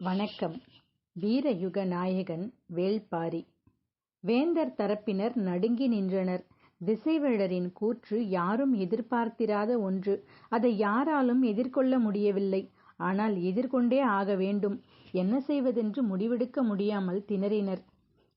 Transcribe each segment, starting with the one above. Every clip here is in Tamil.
வணக்கம் வீரயுக நாயகன் வேள்பாரி வேந்தர் தரப்பினர் நடுங்கி நின்றனர். திசைவேழரின் கூற்று யாரும் எதிர்பார்த்திராத ஒன்று. அதை யாராலும் எதிர்கொள்ள முடியவில்லை. ஆனால் எதிர்கொண்டே ஆக வேண்டும். என்ன செய்வதென்று முடிவெடுக்க முடியாமல் திணறினர்.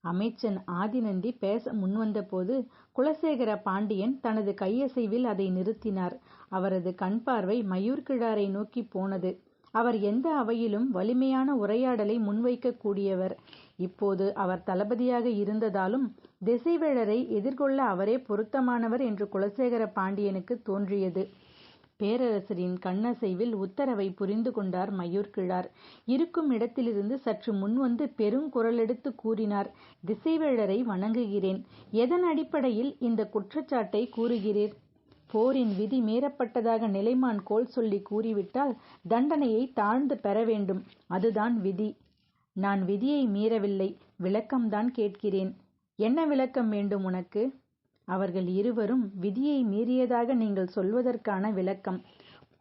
அமைச்சன் ஆதிநந்தி பேச முன்வந்தபோது குலசேகர பாண்டியன் தனது கையசைவில் அதை நிறுத்தினார். அவரது கண்பார்வை மயூர்கிழாரை நோக்கிப் போனது. அவர் எந்த அவையிலும் வலிமையான உரையாடலை முன்வைக்கக் கூடியவர். இப்போது அவர் தளபதியாக இருந்ததாலும் திசைவேழரை எதிர்கொள்ள அவரே பொருத்தமானவர் என்று குலசேகர பாண்டியனுக்கு தோன்றியது. பேரரசரின் கண்ணசைவில் உத்தரவை புரிந்து கொண்டார் மயூர்கிழார். இருக்கும் இடத்திலிருந்து சற்று முன்வந்து பெருங்குரலெடுத்து கூறினார் திசைவேழரை வணங்குகிறேன். எதன் அடிப்படையில் இந்த குற்றச்சாட்டை கூறுகிறீர்? போரின் விதி மீறப்பட்டதாக நிலைமான் கோல் சொல்லி கூறிவிட்டால் தண்டனையை தாழ்ந்து பெற வேண்டும். அதுதான் விதி. நான் விதியை மீறவில்லை. விளக்கம்தான் கேட்கிறேன். என்ன விளக்கம் வேண்டும் உனக்கு? அவர்கள் இருவரும் விதியை மீறியதாக நீங்கள் சொல்வதற்கான விளக்கம்.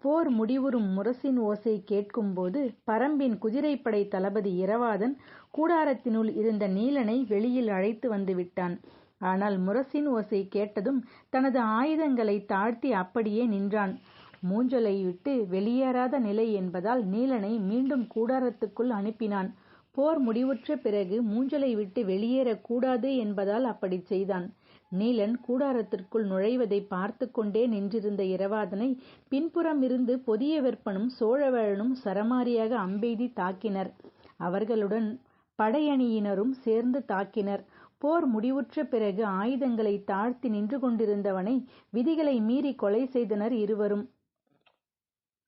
போர் முடிவுறும் முரசின் ஓசை கேட்கும்போது பரம்பின் குதிரைப்படை தளபதி இரவாதன் கூடாரத்தினுள் இருந்த நீலனை வெளியில் அழைத்து வந்துவிட்டான். ஆனால் முரசின் ஓசை கேட்டதும் தனது ஆயுதங்களைத் தாழ்த்தி அப்படியே நின்றான். மூஞ்சலை விட்டு வெளியேறாத நிலை என்பதால் நீலனை மீண்டும் கூடாரத்துக்குள் அனுப்பினான். போர் முடிவுற்ற பிறகு மூஞ்சலை விட்டு வெளியேறக்கூடாது என்பதால் அப்படிச் செய்தான். நீலன் கூடாரத்திற்குள் நுழைவதைப் பார்த்து கொண்டே நின்றிருந்த இரவாதனை பின்புறம் பின்புறமிருந்து பொதியவெற்பனும் சோழவேழனும் சரமாரியாக அம்பெய்தி தாக்கினர். அவர்களுடன் படையணியினரும் சேர்ந்து தாக்கினர். போர் முடிவுற்ற பிறகு ஆயுதங்களைத் தாழ்த்தி நின்று கொண்டிருந்தவனை விதிகளை மீறிக் கொலை செய்தனர் இருவரும்.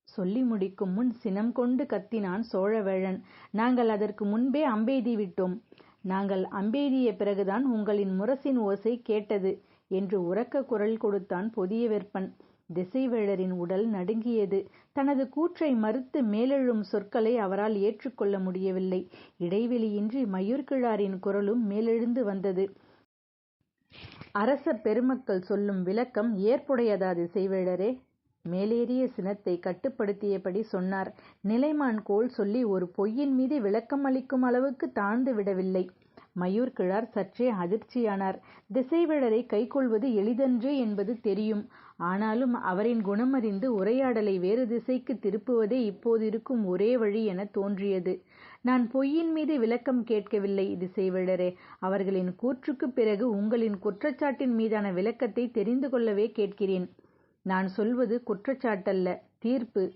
சொல்லி முடிக்கும் முன் சினம் கொண்டு கத்தினான் சோழவேழன். நாங்கள் அதற்கு முன்பே அம்பெய்திவிட்டோம். நாங்கள் அம்பெய்திய பிறகுதான் உங்களின் முரசின் ஓசை கேட்டது என்று உரக்க குரல் கொடுத்தான் பொதியவெற்பன். திசைவேழரின் உடல் நடுங்கியது. தனது கூற்றை மறுத்து மேலெழும் சொற்களை அவரால் ஏற்றுக்கொள்ள முடியவில்லை. இடைவெளியின்றி மயூர்கிழாரின் குரலும் மேலெழுந்து வந்தது. அரச பெருமக்கள் சொல்லும் விளக்கம் ஏற்புடையதா திசைவேழரே? மேலேறிய சினத்தை கட்டுப்படுத்தியபடி சொன்னார். நிலைமான் கோல் சொல்லி ஒரு பொய்யின் மீது விளக்கம் அளிக்கும் அளவுக்கு தாழ்ந்து விடவில்லை. மயூர்கிழார் சற்றே அதிர்ச்சியானார். திசைவேழரைக் கைக்கொள்வது எளிதன்று என்பது தெரியும். ஆனாலும் அவரின் குணமறிந்து உரையாடலை வேறு திசைக்குத் திருப்புவதே இப்போதிருக்கும் ஒரே வழி எனத் தோன்றியது. நான் பொய்யின் மீது விளக்கம் கேட்கவில்லை திசைவேடரே. அவர்களின் கூற்றுக்குப் பிறகு உங்களின் குற்றச்சாட்டின் மீதான விளக்கத்தைத் தெரிந்து கொள்ளவே கேட்கிறேன். நான் சொல்வது குற்றச்சாட்டல்ல தீர்ப்பு.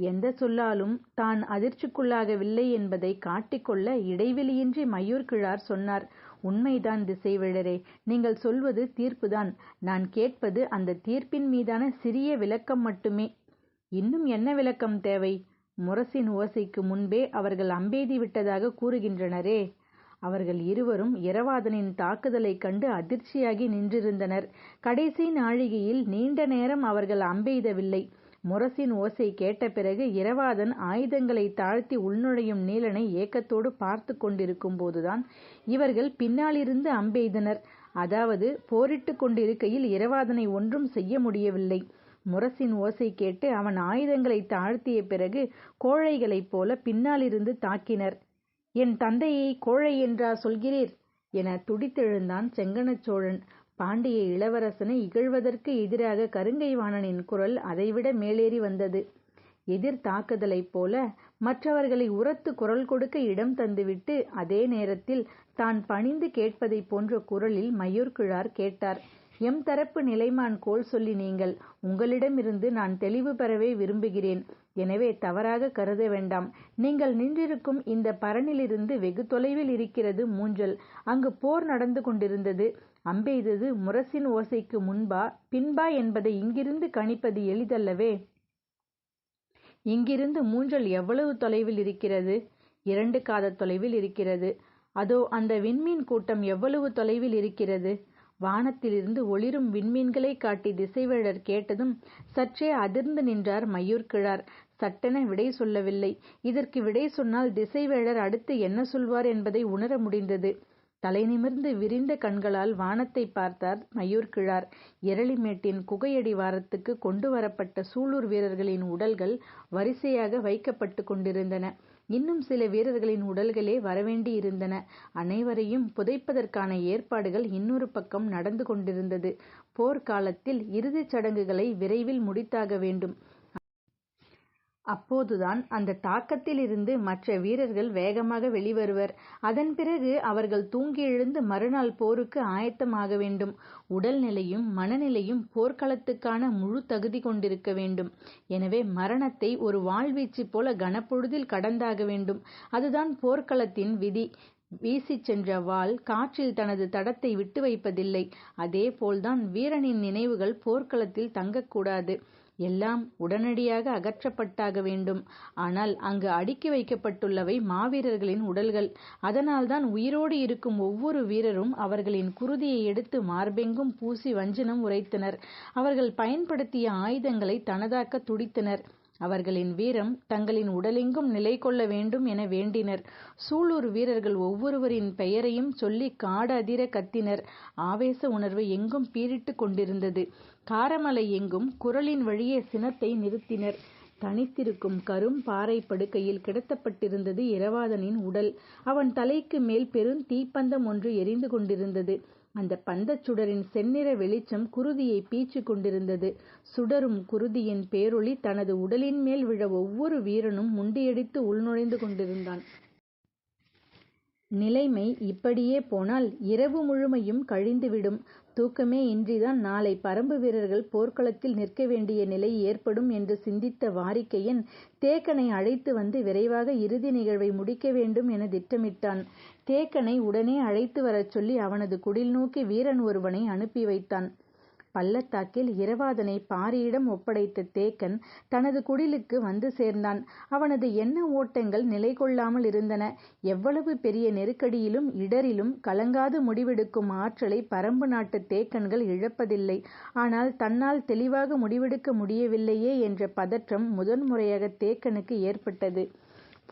எந்தச் சொல்லாலும் தான் அதிர்ச்சிக்குள்ளாகவில்லை என்பதைக் காட்டிக் கொள்ள இடைவெளியின்றி மயூர்கிழார் சொன்னார். உண்மைதான் திசைவேழரே. நீங்கள் சொல்வது தீர்ப்புதான். நான் கேட்பது அந்த தீர்ப்பின் மீதான சிறிய விளக்கம் மட்டுமே. இன்னும் என்ன விளக்கம் தேவை? முரசின் ஓசைக்கு முன்பே அவர்கள் அம்பெய்தி விட்டதாக கூறுகின்றனரே. அவர்கள் இருவரும் இரவாதனின் தாக்குதலைக் கண்டு அதிர்ச்சியாகி நின்றிருந்தனர். கடைசி நாழிகையில் நீண்ட நேரம் அவர்கள் அம்பெய்தவில்லை. முரசின் ஓசை கேட்ட பிறகு இரவாதன் ஆயுதங்களைத் தாழ்த்தி உள்நுழையும் நீலனை ஏக்கத்தோடு பார்த்து கொண்டிருக்கும் போதுதான் இவர்கள் பின்னாலிருந்து அம்பெய்தனர். அதாவது போரிட்டுக் கொண்டிருக்கையில் இரவாதனை ஒன்றும் செய்ய முடியவில்லை. முரசின் ஓசை கேட்டு அவன் ஆயுதங்களை தாழ்த்திய பிறகு கோழைகளைப் போல பின்னாலிருந்து தாக்கினர். என் தந்தையை கோழை என்றா சொல்கிறீர்? என துடித்தெழுந்தான் செங்கனச்சோழன் பாண்டிய இளவரசனை இகழ்வதற்கு எதிராக கருங்கைவாணனின் குரல் அதைவிட மேலேறி வந்தது. எதிர் தாக்குதலைப் போல மற்றவர்களை உரத்து குரல் கொடுக்க இடம் தந்துவிட்டு அதே நேரத்தில் தான் பணிந்து கேட்பதைப் போன்ற குரலில் மயூர்கிழார் கேட்டார். எம் தரப்பு நிலைமான் கோல் சொல்லி நீங்கள். உங்களிடமிருந்து நான் தெளிவு பெறவே விரும்புகிறேன். எனவே தவறாகக் கருத வேண்டாம். நீங்கள் நின்றிருக்கும் இந்த பரணிலிருந்து வெகு தொலைவில் இருக்கிறது மூஞ்சல். அங்கு போர் நடந்து கொண்டிருந்தது. அம்பெய்தது முரசின் ஓசைக்கு முன்பா பின்பா என்பதை இங்கிருந்து கணிப்பது எளிதல்லவே. இங்கிருந்து மூஞ்சல் எவ்வளவு தொலைவில் இருக்கிறது? இரண்டு காத தொலைவில் இருக்கிறது. அதோ அந்த விண்மீன் கூட்டம் எவ்வளவு தொலைவில் இருக்கிறது? வானத்திலிருந்து ஒளிரும் விண்மீன்களை காட்டி திசைவேழர் கேட்டதும் சற்றே அதிர்ந்து நின்றார் மயூர்கிழார். சட்டென விடை சொல்லவில்லை. இதற்கு விடை சொன்னால் திசைவேழர் அடுத்து என்ன சொல்வார் என்பதை உணர முடிந்தது. தலைநிமிர்ந்து விரிந்த கண்களால் வானத்தைப் பார்த்தார் மயூர்கிழார். எரளிமேட்டின் குகையடிவாரத்துக்குக் கொண்டு வரப்பட்ட சூலூர் வீரர்களின் உடல்கள் வரிசையாக வைக்கப்பட்டுக் கொண்டிருந்தன. இன்னும் சில வீரர்களின் உடல்களே வரவேண்டியிருந்தன. அனைவரையும் புதைப்பதற்கான ஏற்பாடுகள் இன்னொரு பக்கம் நடந்து கொண்டிருந்தது. போர்க்காலத்தில் இறுதிச் சடங்குகளை விரைவில் முடித்தாக வேண்டும். அப்போதுதான் அந்த தாக்கத்திலிருந்து மற்ற வீரர்கள் வேகமாக வெளிவருவர். அதன் பிறகு அவர்கள் தூங்கி எழுந்து மறுநாள் போருக்கு ஆயத்தமாக வேண்டும். உடல் நிலையும் மனநிலையும் போர்க்களத்துக்கான முழு தகுதி கொண்டிருக்க வேண்டும். எனவே மரணத்தை ஒரு வாழ்வீச்சு போல கனப்பொழுதில் கடந்தாக வேண்டும். அதுதான் போர்க்களத்தின் விதி. வீசிச் சென்ற வாள் காற்றில் தனது தடத்தை விட்டு வைப்பதில்லை. அதே போல்தான் வீரனின் நினைவுகள் போர்க்களத்தில் தங்கக்கூடாது. எல்லாம் உடனடியாக அகற்றப்பட்டாக வேண்டும். ஆனால் அங்கு அடுக்கி வைக்கப்பட்டுள்ளவை மாவீரர்களின் உடல்கள். அதனால்தான் உயிரோடு இருக்கும் ஒவ்வொரு வீரரும் அவர்களின் குருதியை எடுத்து மார்பெங்கும் பூசி வஞ்சனம் உரைத்தனர். அவர்கள் பயன்படுத்திய ஆயுதங்களை தனதாக்க துடித்தனர். அவர்களின் வீரம் தங்களின் உடலெங்கும் நிலை கொள்ள வேண்டும் என வேண்டினர். சூலூர் வீரர்கள் ஒவ்வொருவரின் பெயரையும் சொல்லி காடு அதிர கத்தினர். ஆவேச உணர்வு எங்கும் பீரிட்டுக் கொண்டிருந்தது. காரமலை எங்கும் குரலின் வழியே சினத்தை நிறுத்தினர். தனித்திருக்கும் கரும் பாறை படுக்கையில் கிடத்தப்பட்டிருந்தது இரவாதனின் உடல். அவன் தலைக்கு மேல் பெரும் தீப்பந்தம் ஒன்று எரிந்து கொண்டிருந்தது. அந்த பந்தச் சுடரின் செந்நிற வெளிச்சம் குருதியைப் பீச்சு கொண்டிருந்தது. சுடரும் குருதியின் பேரொளி தனது உடலின் மேல் விழ ஒவ்வொரு வீரனும் முண்டியடித்து உள்நுழைந்து கொண்டிருந்தான். நிலைமை இப்படியே போனால் இரவு முழுமையும் கழிந்துவிடும். தூக்கமே இன்றிதான் நாளை பறம்பு வீரர்கள் போர்க்களத்தில் நிற்க வேண்டிய நிலை ஏற்படும் என்று சிந்தித்த வாரிக்கையன் தேக்கனை அழைத்து வந்து விரைவாக இறுதி நிகழ்வை முடிக்க வேண்டும் என திட்டமிட்டான். தேக்கனை உடனே அழைத்து வரச் சொல்லி அவனது குடில் நோக்கி வீரன் ஒருவனை அனுப்பி வைத்தான். பள்ளத்தாக்கில் இரவாதனை பாரியிடம் ஒப்படைத்த தேக்கன் தனது குடிலுக்கு வந்து சேர்ந்தான். அவனது எண்ண ஓட்டங்கள் நிலை கொள்ளாமல் இருந்தன. எவ்வளவு பெரிய நெருக்கடியிலும் இடரிலும் கலங்காது முடிவெடுக்கும் ஆற்றலை பரம்பு நாட்டுத் தேக்கன்கள் இழப்பதில்லை. ஆனால் தன்னால் தெளிவாக முடிவெடுக்க முடியவில்லையே என்ற பதற்றம் முதன்முறையாக தேக்கனுக்கு ஏற்பட்டது.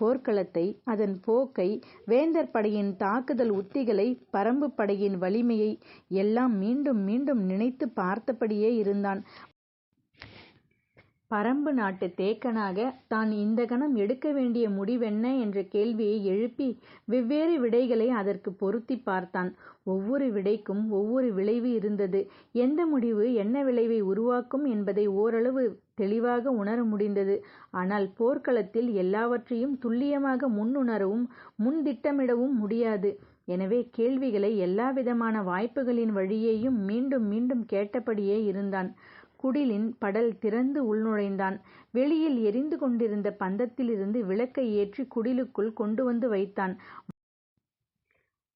போர்க்களத்தை அதன் போக்கை வேந்தர் படையின் தாக்குதல் உத்திகளை பறம்புப் படையின் வலிமையை எல்லாம் மீண்டும் மீண்டும் நினைத்துப் பார்த்தபடியே இருந்தான். பறம்பு நாட்டுத் தேக்கனாக தான் இந்த கணம் எடுக்க வேண்டிய முடிவென்ன என்ற கேள்வியை எழுப்பி வெவ்வேறு விடைகளை அதற்குப் பொருத்திப் பார்த்தான். ஒவ்வொரு விடைக்கும் ஒவ்வொரு விளைவு இருந்தது. எந்த முடிவு என்ன விளைவை உருவாக்கும் என்பதை ஓரளவு தெளிவாக உணர முடிந்தது. ஆனால் போர்க்களத்தில் எல்லாவற்றையும் துல்லியமாக முன்னுணரவும் முன்திட்டமிடவும் முடியாது. எனவே கேள்விகளை எல்லாவிதமான வாய்ப்புகளின் வழியேயும் மீண்டும் மீண்டும் கேட்டபடியே இருந்தான். குடிலின் படல் திறந்து உள்நுழைந்தான். வெளியில் எரிந்து கொண்டிருந்த பந்தத்திலிருந்து விளக்கை ஏற்றிக் குடிலுக்குள் கொண்டு வந்து வைத்தான்.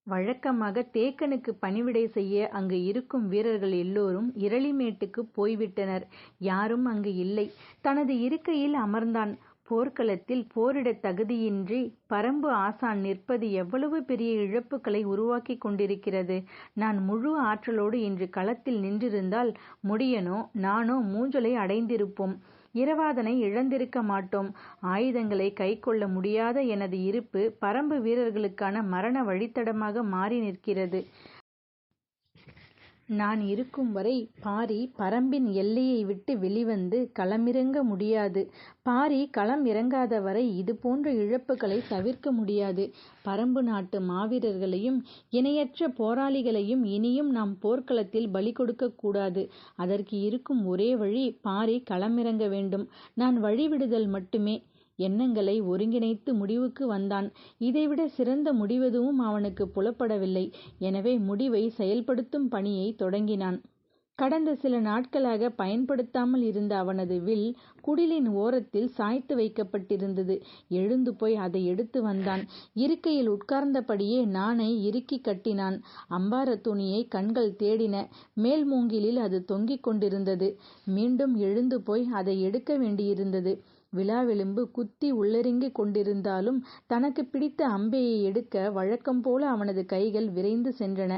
வழக்கமாக தேக்கனுக்கு பணிவிடை செய்ய அங்கு இருக்கும் வீரர்கள் எல்லோரும் இரளிமேட்டுக்குப் போய்விட்டனர். யாரும் அங்கு இல்லை. தனது இருக்கையில் அமர்ந்தான். போர்க்களத்தில் போரிடத் தகுதியின்றி பறம்பு ஆசான் நிற்பது எவ்வளவு பெரிய இழப்புக்களை உருவாக்கிக் கொண்டிருக்கிறது. நான் முழு ஆற்றலோடு இன்று களத்தில் நின்றிருந்தால் முடியனோ நானோ மூஞ்சலை அடைந்திருப்போம். இரவாதனை இழந்திருக்க மாட்டோம். ஆயுதங்களை கைக்கொள்ள முடியாத எனது இருப்பு பறம்பு வீரர்களுக்கான மரண வழித்தடமாக மாறி நிற்கிறது. நான் இருக்கும் வரை பாரி பறம்பின் எல்லையை விட்டு வெளிவந்து களமிறங்க முடியாது. பாரி களம் இறங்காத வரை இதுபோன்ற இழப்புக்களைத் தவிர்க்க முடியாது. பறம்பு நாட்டு மாவீரர்களையும் இணையற்ற போராளிகளையும் இனியும் நாம் போர்க்களத்தில் பலி கொடுக்கக் கூடாது. அதற்கு இருக்கும் ஒரே வழி பாரி களமிறங்க வேண்டும். நான் வழிவிடுதல் மட்டுமே. எண்ணங்களை ஒருங்கிணைத்து முடிவுக்கு வந்தான். இதைவிட சிறந்த முடிவெதுவும் அவனுக்கு புலப்படவில்லை. எனவே முடிவை செயல்படுத்தும் பணியைத் தொடங்கினான். கடந்த சில நாட்களாக பயன்படுத்தாமல் இருந்த அவனது வில் குடிலின் ஓரத்தில் சாய்த்து வைக்கப்பட்டிருந்தது. எழுந்து போய் அதை எடுத்து வந்தான். இருக்கையில் உட்கார்ந்தபடியே நாணை இறுக்கிக் கட்டினான். அம்பார துணியை கண்கள் தேடின. மேல் மூங்கிலில் அது தொங்கிக் கொண்டிருந்தது. மீண்டும் எழுந்து போய் அதை எடுக்க வேண்டியிருந்தது. விலாவெலும்பு குத்தி உள்ளெருங்கிக் கொண்டிருந்தாலும் தனக்குப் பிடித்த அம்பையை எடுக்க வழக்கம்போல அவனது கைகள் விரைந்து சென்றன.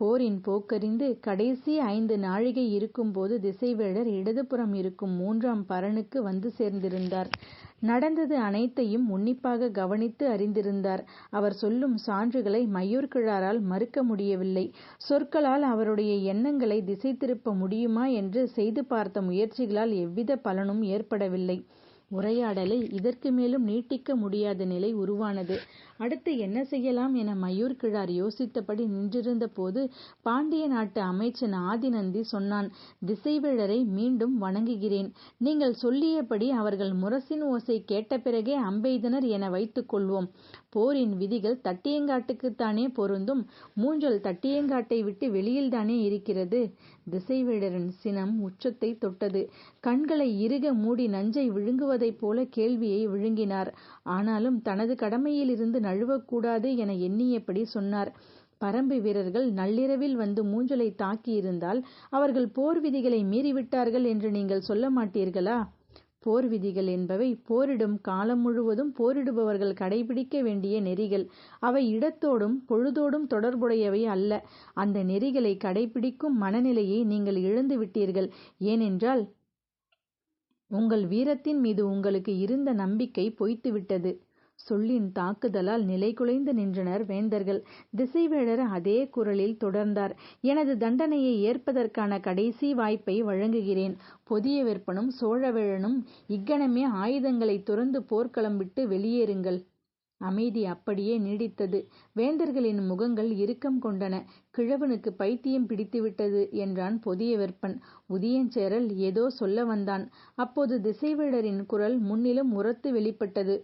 போரின் போக்கறிந்து கடைசி ஐந்து நாழிகை இருக்கும்போது திசைவேழர் இடதுபுறம் இருக்கும் மூன்றாம் பரணுக்கு வந்து சேர்ந்திருந்தார். நடந்தது அனைத்தையும் உன்னிப்பாகக் கவனித்து அறிந்திருந்தார். அவர் சொல்லும் சான்றுகளை மையூர்கிழாரால் மறுக்க முடியவில்லை. சொற்களால் அவருடைய எண்ணங்களைத் திசை திருப்ப முடியுமா என்று செய்து பார்த்த முயற்சிகளால் எவ்வித பலனும் ஏற்படவில்லை. உரையாடலை இதற்கு மேலும் நீட்டிக்க முடியாத நிலை உருவானது. அடுத்து என்ன செய்யலாம் என மயூர் கிழார் யோசித்தபடி நின்றிருந்த போது பாண்டிய நாட்டு அமைச்சன் ஆதிநந்தி சொன்னான் திசைவேழரை மீண்டும் வணங்குகிறேன். நீங்கள் சொல்லியபடி அவர்கள் முரசின் ஓசை கேட்ட பிறகே அம்பெய்தனர் என வைத்துக் கொள்வோம். போரின் விதிகள் தட்டியங்காட்டுக்குத்தானே பொருந்தும். மூஞ்சல் தட்டியங்காட்டை விட்டு வெளியில்தானே இருக்கிறது. திசைவேழரின் சினம் உச்சத்தை தொட்டது. கண்களை இறுக மூடி நஞ்சை விழுங்குவதைப் போல கேள்வியை விழுங்கினார். ஆனாலும் தனது கடமையிலிருந்து நழுவக்கூடாது என எண்ணியபடி சொன்னார். பரம்பு வீரர்கள் நள்ளிரவில் வந்து மூஞ்சலை தாக்கியிருந்தால் அவர்கள் போர் விதிகளை மீறிவிட்டார்கள் என்று நீங்கள் சொல்ல மாட்டீர்களா? போர் விதிகள் என்பவை போரிடும் காலம் முழுவதும் போரிடுபவர்கள் கடைப்பிடிக்க வேண்டிய நெறிகள். அவை இடத்தோடும் பொழுதோடும் தொடர்புடையவை அல்ல. அந்த நெறிகளை கடைப்பிடிக்கும் மனநிலையை நீங்கள் இழந்து விட்டீர்கள். ஏனென்றால் உங்கள் வீரத்தின் மீது உங்களுக்கு இருந்த நம்பிக்கை பொய்த்துவிட்டது. சொல்லின் தாக்குதலால் நிலைகுலைந்து நின்றனர் வேந்தர்கள். திசைவேழர் அதே குரலில் தொடர்ந்தார். எனது தண்டனையை ஏற்பதற்கான கடைசி வாய்ப்பை வழங்குகிறேன். பொதியவெற்பனும் சோழவேழனும் இக்கணமே ஆயுதங்களைத் துறந்து போர்க்களம் விட்டு வெளியேறுங்கள். அமைதி அப்படியே நீடித்தது. வேந்தர்களின் முகங்கள் இறுக்கம் கொண்டன. கிழவனுக்கு பைத்தியம் பிடித்துவிட்டது என்றான் பொதியவெற்பன். உதயஞ்சேரல் ஏதோ சொல்ல வந்தான். அப்போது திசைவேடரின் குரல் முன்னிலும் உரத்து வெளிப்பட்டது.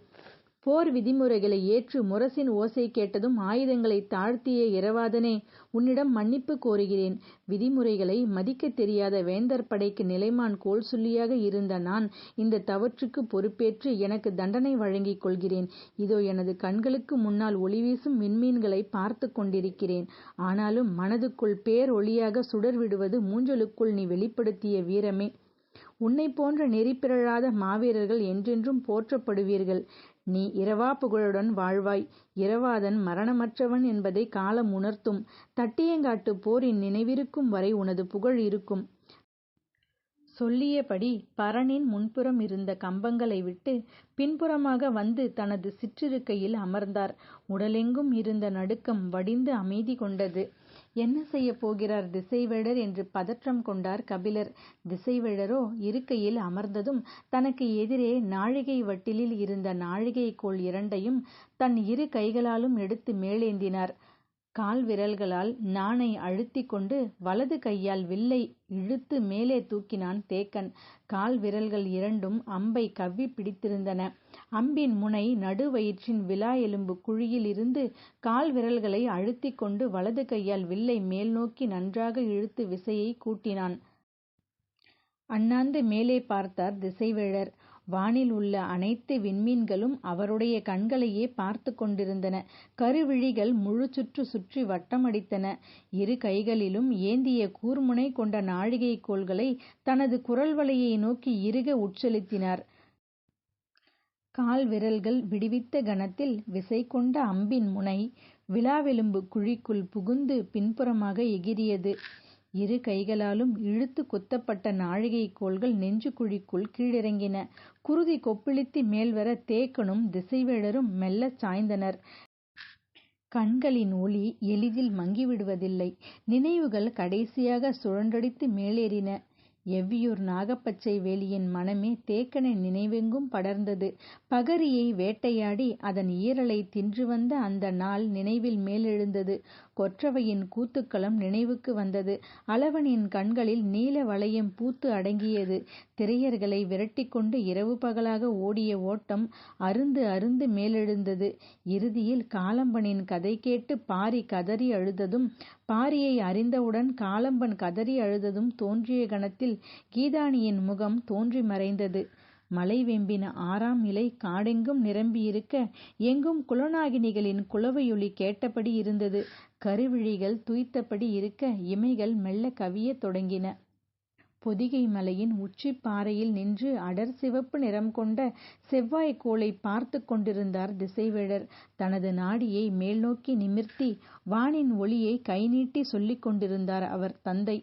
போர் விதிமுறைகளை ஏற்று முரசின் ஓசை கேட்டதும் ஆயுதங்களை தாழ்த்திய இரவாதனே உன்னிடம் மன்னிப்பு கோருகிறேன். விதிமுறைகளை மதிக்கத் தெரியாத வேந்தர் படைக்கு நிலைமான் கோல்சுள்ளியாக இருந்த நான் இந்த தவற்றுக்கு பொறுப்பேற்று எனக்கு தண்டனை வழங்கிக் கொள்கிறேன். இதோ எனது கண்களுக்கு முன்னால் ஒளிவீசும் விண்மீன்களைப் பார்த்து கொண்டிருக்கிறேன். ஆனாலும் மனதுக்குள் பேர் ஒளியாக சுடர் விடுவது மூஞ்சலுக்குள் நீ வெளிப்படுத்திய வீரமே. உன்னைப் போன்ற நெறி பிறழாத மாவீரர்கள் என்றென்றும் போற்றப்படுவீர்கள். நீ இரவா புகழுடன் வாழ்வாய். இரவாதன் மரணமற்றவன் என்பதை காலம் உணர்த்தும். தட்டியங்காட்டு போரின் நினைவிருக்கும் வரை உனது புகழ் இருக்கும். சொல்லியபடி பரணின் முன்புறம் இருந்த கம்பங்களை விட்டு பின்புறமாக வந்து தனது சிற்றிருக்கையில் அமர்ந்தார். உடலெங்கும் இருந்த நடுக்கம் வடிந்து அமைதி கொண்டது. என்ன செய்ய போகிறார் திசைவேழர் என்று பதற்றம் கொண்டார் கபிலர். திசைவேழரோ இருக்கையில் அமர்ந்ததும் தனக்கு எதிரே நாழிகை வட்டிலில் இருந்த நாழிகைக்கோள் இரண்டையும் தன் இரு கைகளாலும் எடுத்து மேலேந்தினார். கால் விரல்களால் நாணை அழுத்திக் கொண்டு வலது கையால் வில்லை இழுத்து மேலே தூக்கினான் தேக்கன். கால் விரல்கள் இரண்டும் அம்பை கவ்விப் பிடித்திருந்தன. அம்பின் முனை நடுவயிற்றின் விலா எலும்புக் குழியில் இருந்து கால் விரல்களை அழுத்திக் கொண்டு வலது கையால் வில்லை மேல்நோக்கி நன்றாக இழுத்து விசையைக் கூட்டினான். அண்ணாந்து மேலே பார்த்தார் திசைவேழர். வானில் உள்ள அனைத்து விண்மீன்களும் அவருடைய கண்களையே பார்த்து கொண்டிருந்தன. கருவிழிகள் முழு சுற்று சுற்றி வட்டமடித்தன. இரு கைகளிலும் ஏந்திய கூர்முனை கொண்ட நாழிகை கோள்களை தனது குரல் வலையை நோக்கி இறுக உட்செலுத்தினார். கால் விரல்கள் விடுவித்த கணத்தில் விசை கொண்ட அம்பின் முனை விழாவெலும்பு குழிக்குள் புகுந்து பின்புறமாக எகிரியது இரு கைகளாலும் இழுத்துக் குத்தப்பட்ட நாழிகைக் கோல்கள் நெஞ்சுக்குழிக்குள் கீழிறங்கின. குருதி கொப்புளித்து மேல்வர தேக்கனும் திசைவேளரும் மெல்லச் சாய்ந்தனர். கண்களின் ஒளி எளிதில் மங்கிவிடுவதில்லை. நினைவுகள் கடைசியாகச் சுழன்றடித்து மேலேறின. எவ்வியூர் நாகப்பச்சை வேலியின் மணமே தேக்கனின் நினைவெங்கும் படர்ந்தது. பகரியை வேட்டையாடி அதன் ஈரலைத் தின்று வந்த அந்த நாள் நினைவில் மேலெழுந்தது. கொற்றவையின் கூத்துக்களம் நினைவுக்கு வந்தது. அளவனின் கண்களில் நீல வளையம் பூத்து அடங்கியது. திரையர்களை விரட்டிக்கொண்டு இரவு பகலாக ஓடிய ஓட்டம் அருந்து அருந்து மேலெழுந்தது. இறுதியில் காலம்பனின் கதை கேட்டு பாரி கதறி அழுததும் பாரியை அறிந்தவுடன் காலம்பன் கதறி அழுததும் தோன்றிய கணத்தில் கீதானியின் முகம் தோன்றி மறைந்தது. மலை வெம்பின ஆறாம் இலை காடெங்கும் நிரம்பியிருக்க எங்கும் குலநாகினிகளின் குலவையொலி கேட்டபடி இருந்தது. கருவிழிகள் துய்த்தபடி இருக்க இமைகள் மெல்ல கவியத் தொடங்கின. பொதிகை மலையின் உச்சிப் பாறையில் நின்று அடர் சிவப்பு நிறம் கொண்ட செவ்வாய் கோளை பார்த்து கொண்டிருந்தார் திசைவேழர். தனது நாடியை மேல்நோக்கி நிமிர்த்தி வானின் ஒளியை கைநீட்டி சொல்லிக் கொண்டிருந்தார் அவர் தந்தை.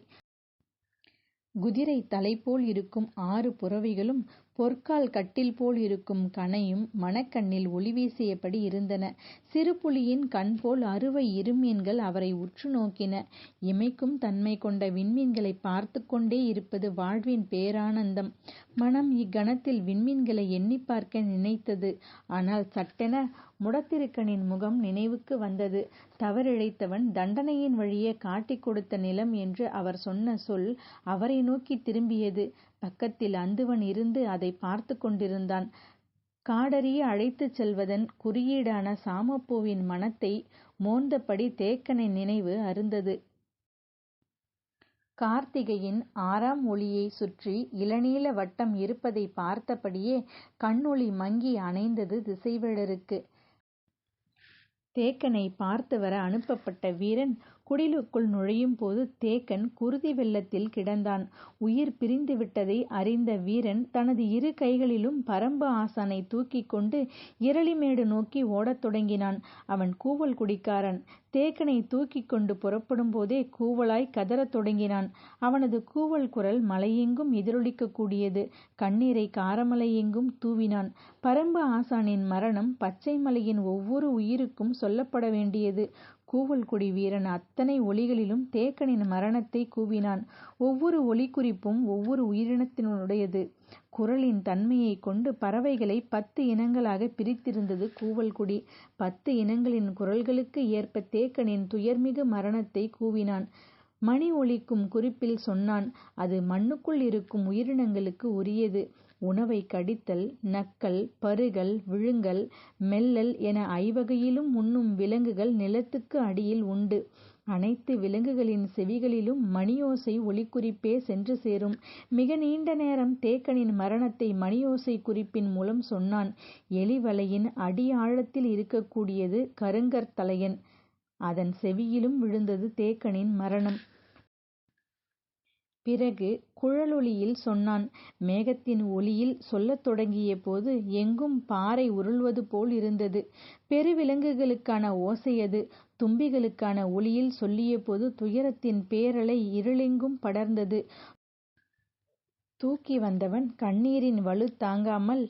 குதிரை தலைபோல் இருக்கும் ஆறு புறவிகளும் பொற்கால் கட்டில் போல் இருக்கும் கணையும் மணக்கண்ணில் ஒளி வீசியபடி இருந்தன. சிறுபுலியின் கண் கண்போல் அருவை இருமீன்கள் அவரை உற்று நோக்கின. இமைக்கும் தன்மை கொண்ட விண்மீன்களைப் பார்த்துக் கொண்டே இருப்பது வாழ்வின் பேரானந்தம். மனம் இக்கணத்தில் விண்மீன்களை எண்ணிப் பார்க்க நினைத்தது. ஆனால் சட்டென முடத்திருக்கனின் முகம் நினைவுக்கு வந்தது. தவறிழைத்தவன் தண்டனையின் வழியே காட்டிக் கொடுத்த நிலம் என்று அவர் சொன்ன சொல் அவரை நோக்கி திரும்பியது. பக்கத்தில் அந்துவன் இருந்து அதைப் பார்த்து கொண்டிருந்தான். காடறிய அழைத்துச் செல்வதன் குறியீடான சாமப்பூவின் மணத்தை மோந்தபடி தேக்கனின் நினைவு அருந்தது. கார்த்திகையின் ஆறாம் ஒளியைச் சுற்றி இளநீல வட்டம் இருப்பதைப் பார்த்தபடியே கண்ணொளி மங்கி அணைந்தது திசைவேழருக்கு. தேக்கனைப் பார்த்து வர அனுப்பப்பட்ட வீரன் குடிலுக்குள் நுழையும்போது தேக்கன் குருதி வெள்ளத்தில் கிடந்தான். உயிர் பிரிந்துவிட்டதை அறிந்த வீரன் தனது இரு கைகளிலும் பரம்பு ஆசானைத் தூக்கிக் கொண்டு இரளிமேடு நோக்கி ஓடத் தொடங்கினான். அவன் கூவல் குடிக்காரன் தேக்கனைத் தூக்கிக் கொண்டு புறப்படும்போதே கூவலாய்க் கதறத் தொடங்கினான். அவனது கூவல் குரல் மலையெங்கும் எதிரொலிக்கக் கூடியது. கண்ணீரைக் காரமலையெங்கும் தூவினான். பரம்பு ஆசானின் மரணம் பச்சை மலையின் ஒவ்வொரு உயிருக்கும் சொல்லப்பட வேண்டியது. கூவல்குடி வீரன் அத்தனை ஒலிகளிலும் தேக்கனின் மரணத்தைக் கூவினான். ஒவ்வொரு ஒலிக்குறிப்பும் ஒவ்வொரு உயிரினத்தினுடையது. குரலின் தன்மையைக் கொண்டு பறவைகளைப் பத்து இனங்களாகப் பிரித்திருந்தது கூவல்குடி. பத்து இனங்களின் குரல்களுக்கு ஏற்ப தேக்கனின் துயர்மிகு மரணத்தைக் கூவினான். மணி ஒலிக்கும் குறிப்பில் சொன்னான். அது மண்ணுக்குள் இருக்கும் உயிரினங்களுக்கு உரியது. உணவை கடித்தல், நக்கல், பருகல், விழுங்கல், மெல்லல் என ஐவகையிலும் உண்ணும் விலங்குகள் நிலத்துக்கு அடியில் உண்டு. அனைத்து விலங்குகளின் செவிகளிலும் மணியோசை ஒலிக்குறிப்பே சென்று சேரும். மிக நீண்ட நேரம் தேக்கனின் மரணத்தை மணியோசை குறிப்பின் மூலம் சொன்னான். எலி வலையின் அடி ஆழத்தில் இருக்கக்கூடியது கருங்கற்தலையன். அதன் செவியிலும் விழுந்தது தேக்கனின் மரணம். பிறகு குழலொலியில் சொன்னான். மேகத்தின் ஒலியில் சொல்லத் தொடங்கியபோது எங்கும் பாறை உருள்வது போல் இருந்தது. பெருவிலங்குகளுக்கான ஓசை அது. தும்பிகளுக்கான ஒலியில் சொல்லியபோது துயரத்தின் பேரலை இருளெங்கும் படர்ந்தது. தூக்கி வந்தவன் கண்ணீரின் வலு தாங்காமல்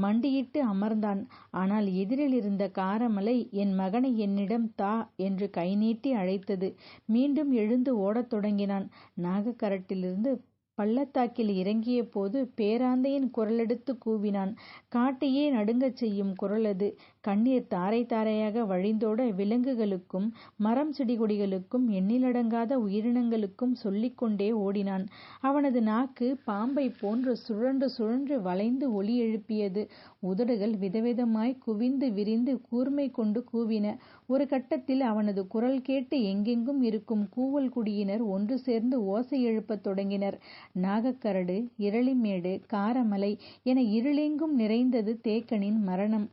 மண்டியிட்டு அமர்ந்தான். ஆனால் எதிரில் இருந்த காரமலை என் மகனை என்னிடம் தா என்று கைநீட்டி அழைத்தது. மீண்டும் எழுந்து ஓடத் தொடங்கினான். நாகக்கரட்டிலிருந்து பள்ளத்தாக்கில் இறங்கியபோது பேராந்தையின் குரலெடுத்துக் கூவினான். காட்டையே நடுங்கச் செய்யும் குரல் அது. கண்ணீர் தாரை தாரையாக வழிந்தோட விலங்குகளுக்கும் மரம் செடி கொடிகளுக்கும் எண்ணிலடங்காத உயிரினங்களுக்கும் சொல்லிக்கொண்டே ஓடினான். அவனது நாக்கு பாம்பைப் போன்று சுழன்று சுழன்று வளைந்து ஒலி எழுப்பியது. உதடுகள் விதவிதமாய்க் குவிந்து விரிந்து கூர்மை கொண்டு கூவின. ஒரு கட்டத்தில் அவனது குரல் கேட்டு எங்கெங்கும் இருக்கும் கூவல் குடியினர் ஒன்று சேர்ந்து ஓசை எழுப்பத் தொடங்கினர். நாகக்கரடு, இரளிமேடு, காரமலை என இருளெங்கும் நிறைந்தது தேக்கனின் மரணம்.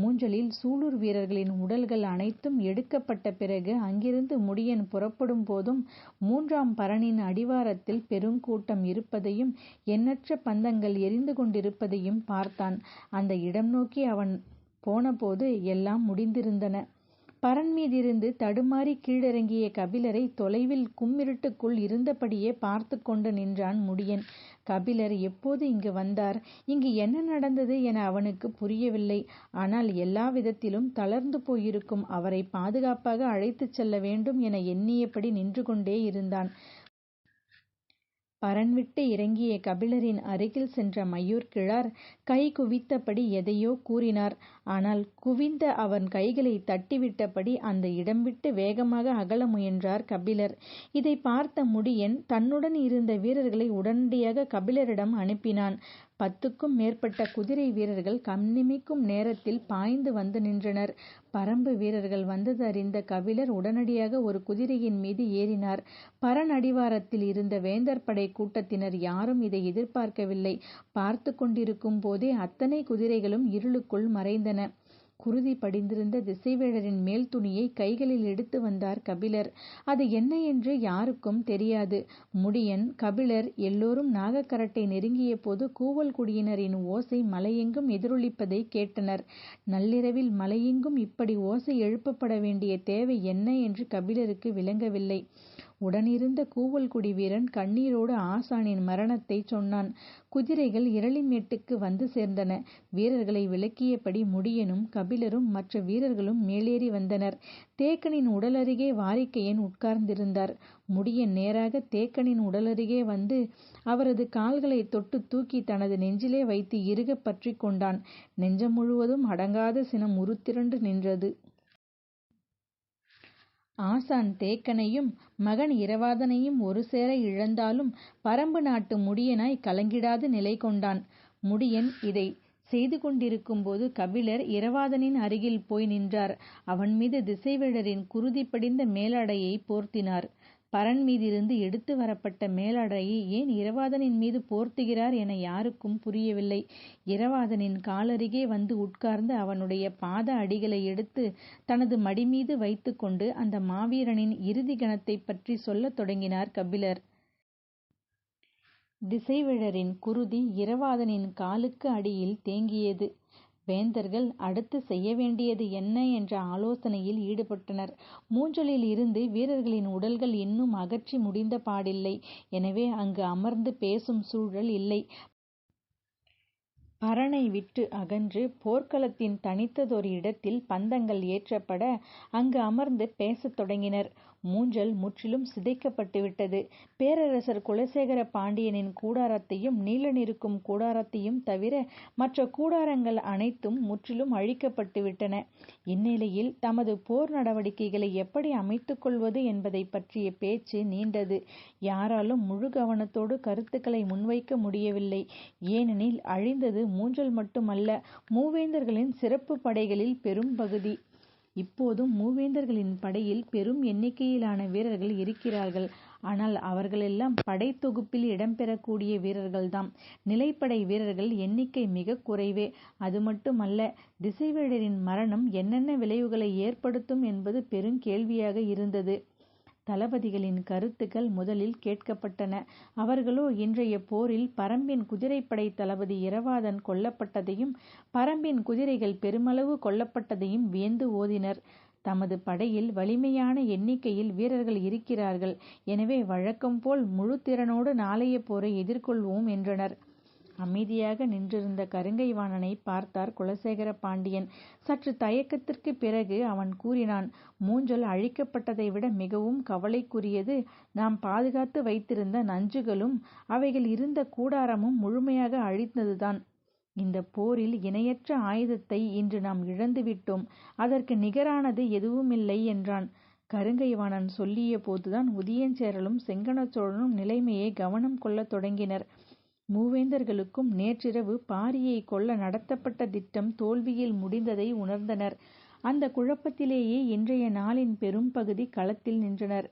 மூஞ்சலில் சூலூர் வீரர்களின் உடல்கள் அனைத்தும் எடுக்கப்பட்ட பிறகு அங்கிருந்து முடியன் புறப்படும் போதும் மூன்றாம் பரணின் அடிவாரத்தில் பெருங்கூட்டம் இருப்பதையும் எண்ணற்ற பந்தங்கள் எரிந்து கொண்டிருப்பதையும் பார்த்தான். அந்த இடம் நோக்கி அவன் போனபோது எல்லாம் முடிந்திருந்தன. பரன் மீதிருந்து தடுமாறி கீழிறங்கிய கபிலரை தொலைவில் கும்மிருட்டுக்குள் இருந்தபடியே பார்த்து கொண்டு நின்றான் முடியன். கபிலர் எப்போது இங்கு வந்தார்? இங்கு என்ன நடந்தது என அவனுக்கு புரியவில்லை. ஆனால் எல்லா விதத்திலும் தளர்ந்து போயிருக்கும் அவரை பாதுகாப்பாக அழைத்துச் செல்ல வேண்டும் என எண்ணியபடி நின்று கொண்டே இருந்தான். பரன்விட்டு இறங்கிய கபிலரின் அருகில் சென்ற மையூர்கிழார் கை குவித்தபடி எதையோ கூறினார். ஆனால் குவிந்த அவன் கைகளைத் தட்டிவிட்டபடி அந்த இடம் விட்டு வேகமாக அகல முயன்றார் கபிலர். இதைப் பார்த்த முடியன் தன்னுடன் இருந்த வீரர்களை உடனடியாக கபிலரிடம் அனுப்பினான். பத்துக்கும் மேற்பட்ட குதிரை வீரர்கள் கண்ணிமைக்கும் நேரத்தில் பாய்ந்து வந்து நின்றனர். பரம்பு வீரர்கள் வந்தது அறிந்த கபிலர் உடனடியாக ஒரு குதிரையின் மீது ஏறினார். பரன் அடிவாரத்தில் இருந்த வேந்தர் படை கூட்டத்தினர் யாரும் இதை எதிர்பார்க்கவில்லை. பார்த்து கொண்டிருக்கும் போதே அத்தனை குதிரைகளும் இருளுக்குள் மறைந்தன. குருதி படிந்திருந்த திசைவேழரின் மேல் துணியை கைகளில் எடுத்து வந்தார் கபிலர். அது என்ன என்று யாருக்கும் தெரியாது. முடியன், கபிலர் எல்லோரும் நாகக்கரட்டை நெருங்கியபோது கூவல் குடியினரின் ஓசை மலையெங்கும் எதிரொலிப்பதைக் கேட்டனர். நள்ளிரவில் மலையெங்கும் இப்படி ஓசை எழுப்பப்பட வேண்டிய தேவை என்ன என்று கபிலருக்கு விளங்கவில்லை. உடனிருந்த கூவல்குடி வீரன் கண்ணீரோடு ஆசானின் மரணத்தைச் சொன்னான். குதிரைகள் இரளிமேட்டுக்கு வந்து சேர்ந்தன. வீரர்களை விலக்கியபடி முடியனும் கபிலரும் மற்ற வீரர்களும் மேலேறி வந்தனர். தேக்கனின் உடலருகே வாரிக்கையன் உட்கார்ந்திருந்தார். முடியன் நேராக தேக்கனின் உடலருகே வந்து அவரது கால்களைத் தொட்டுத் தூக்கித் தனது நெஞ்சிலே வைத்து இறுகப் பற்றிக் கொண்டான். நெஞ்சம் முழுவதும் அடங்காத சினம் உருத்திரண்டு நின்றது. ஆசான் தேக்கனையும் மகன் இரவாதனையும் ஒருசேர இழந்தாலும் பரம்பு நாட்டு முடியனாய் கலங்கிடாது நிலைகொண்டான். முடியன் இதை செய்து கொண்டிருக்கும்போது கபிலர் இரவாதனின் அருகில் போய் நின்றார். அவன்மீது திசைவேழரின் குருதி படிந்த மேலாடையைப் போர்த்தினார். பரன் மீதிருந்து எடுத்து வரப்பட்ட மேலாடையை ஏன் இரவாதனின் மீது போர்த்துகிறார் என யாருக்கும் புரியவில்லை. இரவாதனின் காலருகே வந்து உட்கார்ந்து அவனுடைய பாத அடிகளை எடுத்து தனது மடிமீது வைத்துக் கொண்டு அந்த மாவீரனின் இறுதி கணத்தைப் பற்றி சொல்லத் தொடங்கினார் கபிலர். திசைவேழரின் குருதி இரவாதனின் காலுக்கு அடியில் தேங்கியது. வேந்தர்கள் அடுத்து செய்ய வேண்டியது என்ன என்ற ஆலோசனையில் ஈடுபட்டனர். மூஞ்சலில் இருந்து வீரர்களின் உடல்கள் இன்னும் அகற்றி முடிந்த பாடில்லை. எனவே அங்கு அமர்ந்து பேசும் சூழல் இல்லை. பரனை விட்டு அகன்று போர்க்களத்தின் தனித்ததொரு இடத்தில் பந்தங்கள் ஏற்றப்பட அங்கு அமர்ந்து பேசத் தொடங்கினர். மூஞ்சல் முற்றிலும் சிதைக்கப்பட்டுவிட்டது. பேரரசர் குலசேகர பாண்டியனின் கூடாரத்தையும் நீலனிருக்கும் கூடாரத்தையும் தவிர மற்ற கூடாரங்கள் அனைத்தும் முற்றிலும் அழிக்கப்பட்டுவிட்டன. இந்நிலையில் தமது போர் நடவடிக்கைகளை எப்படி அமைத்துக் கொள்வது என்பதைப் பற்றிய பேச்சு நீண்டது. யாராலும் முழு கவனத்தோடு கருத்துக்களை முன்வைக்க முடியவில்லை. ஏனெனில் அழிந்தது மூஞ்சல் மட்டுமல்ல மூவேந்தர்களின் சிறப்பு படைகளில் பெரும் பகுதி. இப்போதும் மூவேந்தர்களின் படையில் பெரும் எண்ணிக்கையிலான வீரர்கள் இருக்கிறார்கள். ஆனால் அவர்களெல்லாம் படைத் தொகுப்பில் இடம்பெறக்கூடிய வீரர்கள்தான் வீரர்கள்தாம். நிலைப்படை வீரர்கள் எண்ணிக்கை மிகக் குறைவே. அதுமட்டுமல்ல திசைவேடரின் மரணம் என்னென்ன விளைவுகளை ஏற்படுத்தும் என்பது பெருங்கேள்வியாக இருந்தது. தளபதிகளின் கருத்துக்கள் முதலில் கேட்கப்பட்டன. அவர்களோ இன்றைய போரில் பரம்பின் குதிரைப்படை தளபதி இரவாதன் கொல்லப்பட்டதையும் பரம்பின் குதிரைகள் பெருமளவு கொல்லப்பட்டதையும் வியந்து ஓதினர். தமது படையில் வலிமையான எண்ணிக்கையில் வீரர்கள் இருக்கிறார்கள். எனவே வழக்கம் போல் திறனோடு நாளைய போரை எதிர்கொள்வோம் என்றனர். அமைதியாக நின்றிருந்த கருங்கைவாணனைப் பார்த்தார் குலசேகர பாண்டியன். சற்று தயக்கத்திற்குப் பிறகு அவன் கூறினான் மூஞ்சல் அழிக்கப்பட்டதை விட மிகவும் கவலைக்குரியது நாம் பாதுகாத்து வைத்திருந்த நஞ்சுகளும் அவைகள் இருந்த கூடாரமும் முழுமையாக அழிந்ததுதான். இந்த போரில் இணையற்ற ஆயுதத்தை இன்று நாம் இழந்துவிட்டோம். அதற்கு நிகரானது எதுவுமில்லை என்றான். கருங்கைவாணன் சொல்லிய போதுதான் உதயஞ்சேரலும் செங்கணச்சோழனும் நிலைமையை கவனம் கொள்ளத் தொடங்கினர். மூவேந்தர்களுக்கும் நேற்றிரவு பாரியைக் கொல்ல நடத்தப்பட்ட திட்டம் தோல்வியில் முடிந்ததை உணர்ந்தனர். அந்தக் குழப்பத்திலேயே இன்றைய நாளின் பெரும் பகுதி களத்தில் நின்றனர்.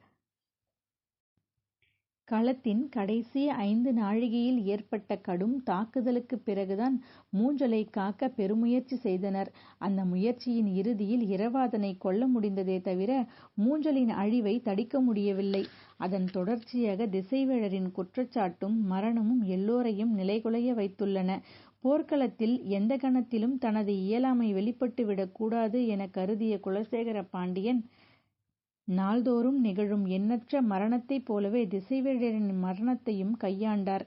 களத்தின் கடைசி ஐந்து நாழிகையில் ஏற்பட்ட கடும் தாக்குதலுக்குப் பிறகுதான் மூஞ்சலை காக்க பெருமுயற்சி செய்தனர். அந்த முயற்சியின் இறுதியில் இரவாதனைக் கொல்ல முடிந்ததே தவிர மூஞ்சலின் அழிவைத் தடுக்க முடியவில்லை. அதன் தொடர்ச்சியாக திசைவேழரின் குற்றச்சாட்டும் மரணமும் எல்லோரையும் நிலைகுலைய வைத்துள்ளன. போர்க்களத்தில் எந்த கணத்திலும் தனது இயலாமை வெளிப்பட்டுவிடக் கூடாது எனக் கருதிய குலசேகர பாண்டியன் நாள்தோறும் நிகழும் எண்ணற்ற மரணத்தைப் போலவே திசைவேழரின் மரணத்தையும் கையாண்டார்.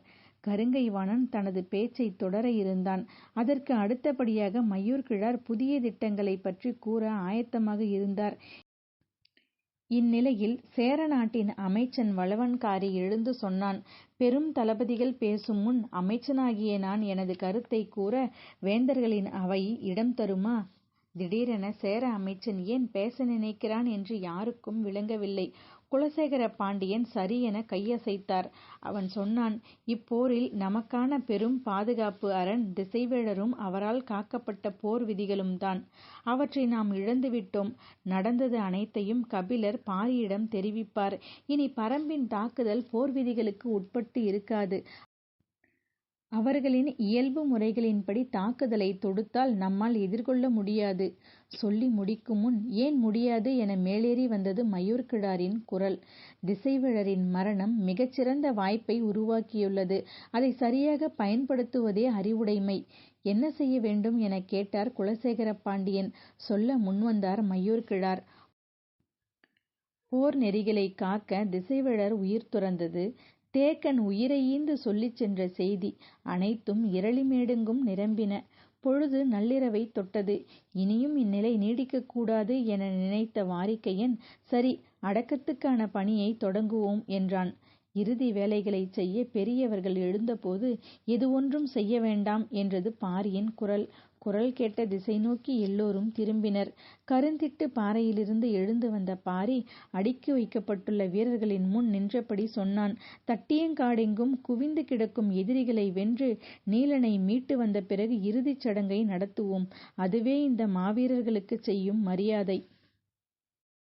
கருங்கைவாணன் தனது பேச்சைத் தொடர இருந்தான். அதற்கு அடுத்தபடியாக மையூர்கிழார் புதிய திட்டங்களைப் பற்றிக் கூற ஆயத்தமாக இருந்தார். இந்நிலையில் சேர நாட்டின் அமைச்சன் வளவன்காரி எழுந்து சொன்னான் பெரும் தளபதிகள் பேசும் முன் அமைச்சனாகிய நான் எனது கருத்தைக் கூற வேந்தர்களின் அவை இடம் தருமா? திடீரென சேர அமைச்சன் ஏன் பேச நினைக்கிறான் என்று யாருக்கும் விளங்கவில்லை. குலசேகர பாண்டியன் சரி கையசைத்தார். அவன் சொன்னான் இப்போரில் நமக்கான பெரும் பாதுகாப்பு அரண் திசைவேழரும் அவரால் காக்கப்பட்ட போர் விதிகளும்தான். அவற்றை நாம் இழந்துவிட்டோம். நடந்தது அனைத்தையும் கபிலர் பாரியிடம் தெரிவிப்பார். இனி பரம்பின் தாக்குதல் போர் விதிகளுக்கு உட்பட்டு இருக்காது. அவர்களின் இயல்பு முறைகளின்படி தாக்குதலைத் தொடுத்தால் நம்மால் எதிர்கொள்ள முடியாது. சொல்லி முடிக்குமுன் ஏன் முடியாது என மேலேறி வந்தது மயூர்கிடாரின் குரல். திசைவேழரின் மரணம் மிகச்சிறந்த வாய்ப்பை உருவாக்கியுள்ளது. அதைச் சரியாகப் பயன்படுத்துவதே அறிவுடைமை. என்ன செய்ய வேண்டும் எனக் கேட்டார் குலசேகர பாண்டியன். சொல்ல முன்வந்தார் மயூர்கிழார் போர் நெறிகளை காக்க திசைவேழர் உயிர் துறந்தது தேக்கன் உயிரையீந்து சொல்லிச் சென்ற செய்தி அனைத்தும் இரளிமேடெங்கும் நிரம்பின. பொழுது நள்ளிரவைத் தொட்டது. இனியும் இந்நிலை நீடிக்கக்கூடாது என நினைத்த வாரிக்கையன், சரி அடக்கத்துக்கான பணியைத் தொடங்குவோம் என்றான். இறுதி வேலைகளைச் செய்ய பெரியவர்கள் எழுந்தபோது எதுவொன்றும் செய்ய வேண்டாம் என்றது பாரியின் குரல். குரல் கேட்ட திசை நோக்கி எல்லோரும் திரும்பினர். கருந்திட்டு பாறையிலிருந்து எழுந்து வந்த பாரி அடுக்கி வைக்கப்பட்டுள்ள வீரர்களின் முன் நின்றபடி சொன்னான் தட்டியங்காடெங்கும் குவிந்து கிடக்கும் எதிரிகளை வென்று நீலனை மீட்டு வந்த பிறகு இறுதிச் சடங்கை நடத்துவோம். அதுவே இந்த மாவீரர்களுக்குச் செய்யும் மரியாதை.